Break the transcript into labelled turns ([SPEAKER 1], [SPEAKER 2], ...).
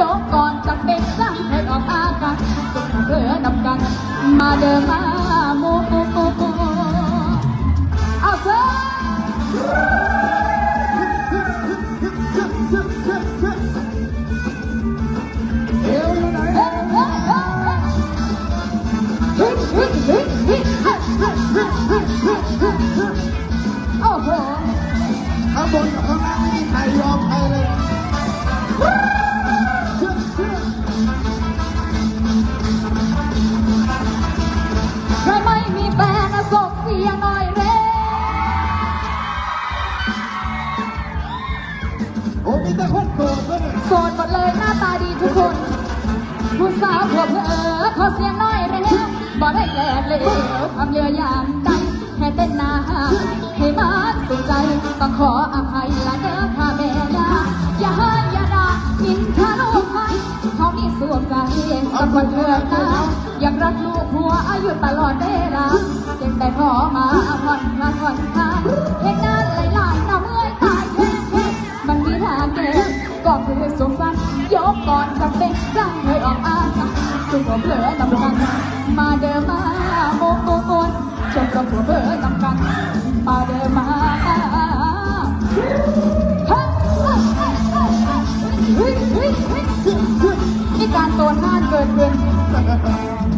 [SPEAKER 1] ยกก่อนจะเป็นจังให้ออกอาการสุขเรือดำกัน มาเดินมา ส่งเสียงหน่อยเร็ว
[SPEAKER 2] โอ้มีแต่คนโสดเลย
[SPEAKER 1] โสดหมดเลยหน้าตาดีทุกคนผู้สาวหัวเพอขอเสียงหน่อยเร็วบ่ได้แลกเลยทำเยอะอย่างใดแค่เต้นหน้าให้มันสุขใจ ต้องขออภัยละเด้อค่ะแม่ยาอย่าให้อย่าด่ามินทาลูกให้เขามีสวมใจสักวันเถิดนะอ ยากรักลูกหัวอายุตลอดเวลาเจ็บแต่พอมาผ่อนคลาผ่อนคลายเห็นงานหลายๆน้าเมื่อยตายแค่แค่มันมีทางแก้ก็คือสงสารยกก่อนจะเป็นจังเลยออกอากาสุขผมเหลือนำกันมาเดินมาโมโมโมนชมกับหัวเบอร์นมา ตัวห้าเกินเดือน